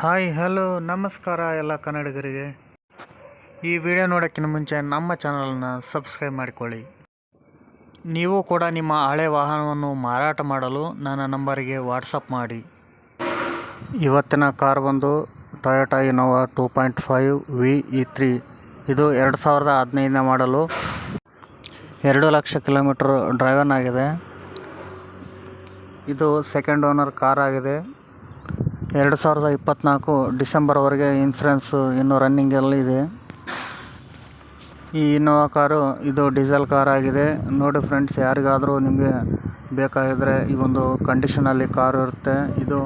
Hi, hello, ನಮಸ್ಕಾರ ಎಲ್ಲ ಕನ್ನಡಿಗರಿಗೆ. ಈ ವಿಡಿಯೋ ನೋಡೋಕ್ಕಿಂತ ಮುಂಚೆ ನಮ್ಮ ಚಾನಲನ್ನು ಸಬ್ಸ್ಕ್ರೈಬ್ ಮಾಡಿಕೊಳ್ಳಿ. ನೀವು ಕೂಡ ನಿಮ್ಮ ಹಳೆ ವಾಹನವನ್ನು ಮಾರಾಟ ಮಾಡಲು ನನ್ನ ನಂಬರಿಗೆ ವಾಟ್ಸಪ್ ಮಾಡಿ. ಇವತ್ತಿನ ಕಾರ್ ಬಂದು Toyota Innova two point five V E three ಇದು ಎರಡು ಸಾವಿರದ ಹದಿನೈದನೇ ಮಾಡಲು ಎರಡು ಲಕ್ಷ ಕಿಲೋಮೀಟ್ರ್ ಡ್ರೈವನ್ ಆಗಿದೆ. ಇದು ಸೆಕೆಂಡ್ ಓನರ್ ಕಾರ್ ಆಗಿದೆ. ಎರಡು ಸಾವಿರದ ಇಪ್ಪತ್ತ್ನಾಲ್ಕು ಡಿಸೆಂಬರ್ವರೆಗೆ ಇನ್ಸೂರೆನ್ಸು ಇನ್ನೂ ರನ್ನಿಂಗಲ್ಲಿ ಇದೆ. ಈ ಇನ್ನೋವಾ ಕಾರು ಇದು ಡೀಸೆಲ್ ಕಾರ್ ಆಗಿದೆ. ನೋಡಿ ಫ್ರೆಂಡ್ಸ್, ಯಾರಿಗಾದರೂ ನಿಮಗೆ ಬೇಕಾಗಿದ್ದರೆ ಈ ಒಂದು ಕಂಡೀಷನಲ್ಲಿ ಕಾರು ಇರುತ್ತೆ. ಇದು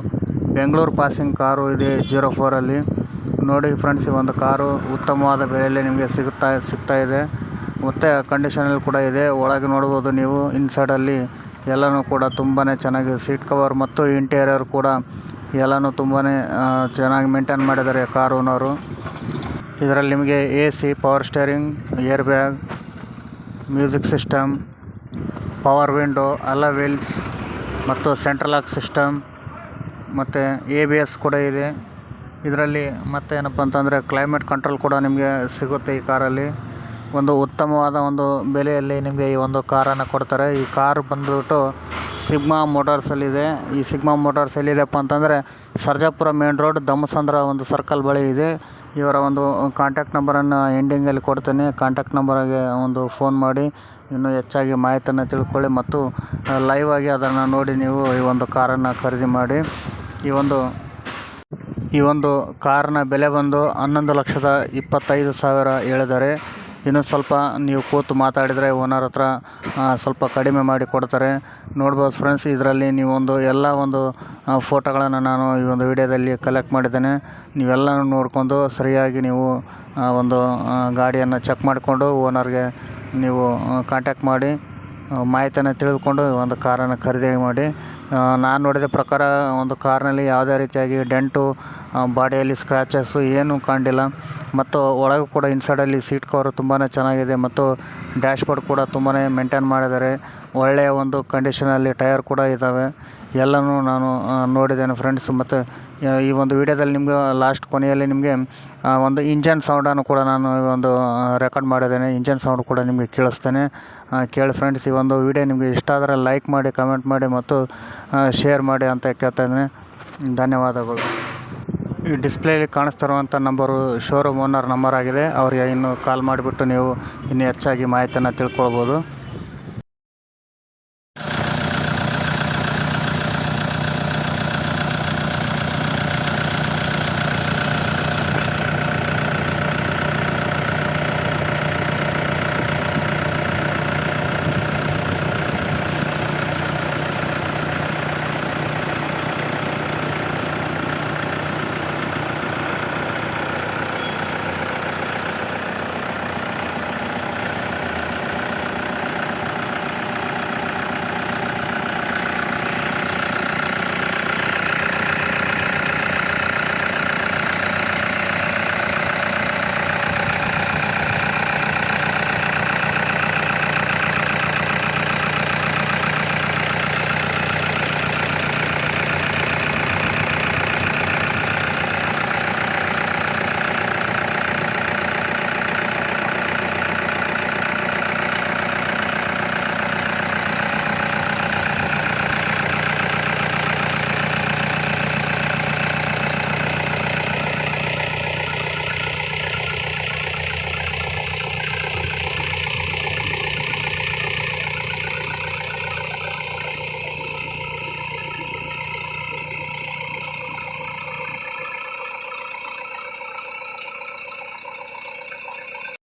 ಬೆಂಗಳೂರು ಪಾಸಿಂಗ್ ಕಾರು ಇದೆ ಜೀರೋ ಫೋರಲ್ಲಿ. ನೋಡಿ ಫ್ರೆಂಡ್ಸ್, ಈ ಒಂದು ಕಾರು ಉತ್ತಮವಾದ ಬೆಲೆಯಲ್ಲಿ ನಿಮಗೆ ಸಿಗುತ್ತಾ, ಸಿಗ್ತಾ ಇದೆ. ಮತ್ತು ಕಂಡೀಷನಲ್ಲಿ ಕೂಡ ಇದೆ. ಒಳಗೆ ನೋಡ್ಬೋದು ನೀವು, ಇನ್ಸೈಡಲ್ಲಿ ಎಲ್ಲನೂ ಕೂಡ ತುಂಬಾ ಚೆನ್ನಾಗಿದೆ ಸೀಟ್ ಕವರ್ ಮತ್ತು ಇಂಟೀರಿಯರ್ ಕೂಡ ಎಲ್ಲನೂ ತುಂಬಾ ಚೆನ್ನಾಗಿ ಮೇಂಟೈನ್ ಮಾಡಿದ್ದಾರೆ ಕಾರ್ ಓನರು. ಇದರಲ್ಲಿ ನಿಮಗೆ A C power steering air bag music system power window alloy wheels ಮತ್ತು ಸೆಂಟ್ರಲ್ ಲಾಕ್ ಸಿಸ್ಟಮ್ ಮತ್ತು ಎ ಬಿ ಎಸ್ ಕೂಡ ಇದೆ. ಇದರಲ್ಲಿ ಮತ್ತೆ ಏನಪ್ಪ ಅಂತಂದರೆ ಕ್ಲೈಮೇಟ್ ಕಂಟ್ರೋಲ್ ಕೂಡ ನಿಮಗೆ ಸಿಗುತ್ತೆ ಈ ಕಾರಲ್ಲಿ. ಒಂದು ಉತ್ತಮವಾದ ಒಂದು ಬೆಲೆಯಲ್ಲಿ ನಿಮಗೆ ಈ ಒಂದು ಕಾರನ್ನು ಕೊಡ್ತಾರೆ. ಈ ಕಾರ್ ಬಂದುಬಿಟ್ಟು ಸಿಗ್ಮಾ ಮೋಟಾರ್ಸಲ್ಲಿದೆ ಈ ಸಿಗ್ಮಾ ಮೋಟಾರ್ಸ್ ಎಲ್ಲಿದೆಪ್ಪ ಅಂತಂದರೆ ಸರ್ಜಾಪುರ ಮೇನ್ ರೋಡ್ ದಮ್ಮಸಂದ್ರ ಒಂದು ಸರ್ಕಲ್ ಬಳಿ ಇದೆ. ಇವರ ಒಂದು ಕಾಂಟ್ಯಾಕ್ಟ್ ನಂಬರನ್ನು ಎಂಡಿಂಗಲ್ಲಿ ಕೊಡ್ತೇನೆ. ಕಾಂಟ್ಯಾಕ್ಟ್ ನಂಬರಿಗೆ ಒಂದು ಫೋನ್ ಮಾಡಿ. ಇನ್ನೂ ಹೆಚ್ಚಾಗಿ ಮಾಹಿತಿಯನ್ನು ತಿಳ್ಕೊಳ್ಳಿ ಮತ್ತು ಲೈವ್ ಆಗಿ ಅದನ್ನು ನೋಡಿ ನೀವು ಈ ಒಂದು ಕಾರನ್ನು ಖರೀದಿ ಮಾಡಿ. ಈ ಒಂದು ಈ ಒಂದು ಕಾರ್ನ ಬೆಲೆ ಬಂದು ಹನ್ನೊಂದು ಲಕ್ಷದ ಇಪ್ಪತ್ತೈದು ಸಾವಿರ ಹೇಳಿದ್ದಾರೆ. ಇನ್ನು ಸ್ವಲ್ಪ ನೀವು ಕೂತು ಮಾತಾಡಿದರೆ ಓನರ್ ಹತ್ರ ಸ್ವಲ್ಪ ಕಡಿಮೆ ಮಾಡಿ ಕೊಡ್ತಾರೆ. ನೋಡ್ಬೋದು ಫ್ರೆಂಡ್ಸ್ ಇದರಲ್ಲಿ ನೀವೊಂದು ಎಲ್ಲ ಒಂದು ಫೋಟೋಗಳನ್ನು ನಾನು ಈ ಒಂದು ವಿಡಿಯೋದಲ್ಲಿ ಕಲೆಕ್ಟ್ ಮಾಡಿದ್ದೇನೆ. ನೀವೆಲ್ಲ ನೋಡಿಕೊಂಡು ಸರಿಯಾಗಿ ನೀವು ಒಂದು ಗಾಡಿಯನ್ನು ಚೆಕ್ ಮಾಡಿಕೊಂಡು ಓನರ್ಗೆ ನೀವು ಕಾಂಟ್ಯಾಕ್ಟ್ ಮಾಡಿ ಮಾಹಿತಿಯನ್ನು ತಿಳಿದುಕೊಂಡು ಒಂದು ಕಾರನ್ನು ಖರೀದಿ ಮಾಡಿ ನಾನು ನೋಡಿದ ಪ್ರಕಾರ ಒಂದು ಕಾರ್ನಲ್ಲಿ ಯಾವುದೇ ರೀತಿಯಾಗಿ ಡೆಂಟು ಬಾಡಿಯಲ್ಲಿ ಸ್ಕ್ರ್ಯಾಚಸ್ಸು ಏನೂ ಕಾಣಲಿಲ್ಲ. ಮತ್ತು ಒಳಗೂ ಕೂಡ ಇನ್ಸೈಡಲ್ಲಿ ಸೀಟ್ ಕವರ್ ತುಂಬಾ ಚೆನ್ನಾಗಿದೆ ಮತ್ತು ಡ್ಯಾಶ್ಬೋರ್ಡ್ ಕೂಡ ತುಂಬಾ ಮೇಂಟೈನ್ ಮಾಡಿದ್ದಾರೆ. ಒಳ್ಳೆಯ ಒಂದು ಕಂಡೀಷನಲ್ಲಿ ಟಯರ್ ಕೂಡ ಇದ್ದಾವೆ. ಎಲ್ಲನೂ ನಾನು ನೋಡಿದ್ದೇನೆ ಫ್ರೆಂಡ್ಸ್ ಮತ್ತು ಈ ಒಂದು ವಿಡಿಯೋದಲ್ಲಿ ನಿಮಗೆ ಲಾಸ್ಟ್ ಕೊನೆಯಲ್ಲಿ ನಿಮಗೆ ಒಂದು ಇಂಜನ್ ಸೌಂಡನ್ನು ಕೂಡ ನಾನು ಒಂದು ರೆಕಾರ್ಡ್ ಮಾಡಿದ್ದೇನೆ. ಇಂಜನ್ ಸೌಂಡ್ ಕೂಡ ನಿಮಗೆ ಕೇಳಿಸ್ತೇನೆ. ಕೇಳಿ ಫ್ರೆಂಡ್ಸ್ ಈ ಒಂದು ವಿಡಿಯೋ ನಿಮಗೆ ಇಷ್ಟ ಆದರೆ ಲೈಕ್ ಮಾಡಿ ಕಮೆಂಟ್ ಮಾಡಿ ಮತ್ತು ಶೇರ್ ಮಾಡಿ ಅಂತ ಕೇಳ್ತಾ ಇದ್ದೀನಿ. ಧನ್ಯವಾದಗಳು. ಈ ಡಿಸ್ಪ್ಲೇಲಿ ಕಾಣಿಸ್ತಿರುವಂಥ ನಂಬರು ಶೋರೂಮ್ ಓನರ್ ನಂಬರ್ ಆಗಿದೆ. ಅವರಿಗೆ ಇನ್ನು ಕಾಲ್ ಮಾಡಿಬಿಟ್ಟು ನೀವು ಇನ್ನೂ ಹೆಚ್ಚಾಗಿ ಮಾಹಿತಿಯನ್ನು ತಿಳ್ಕೊಳ್ಬೋದು.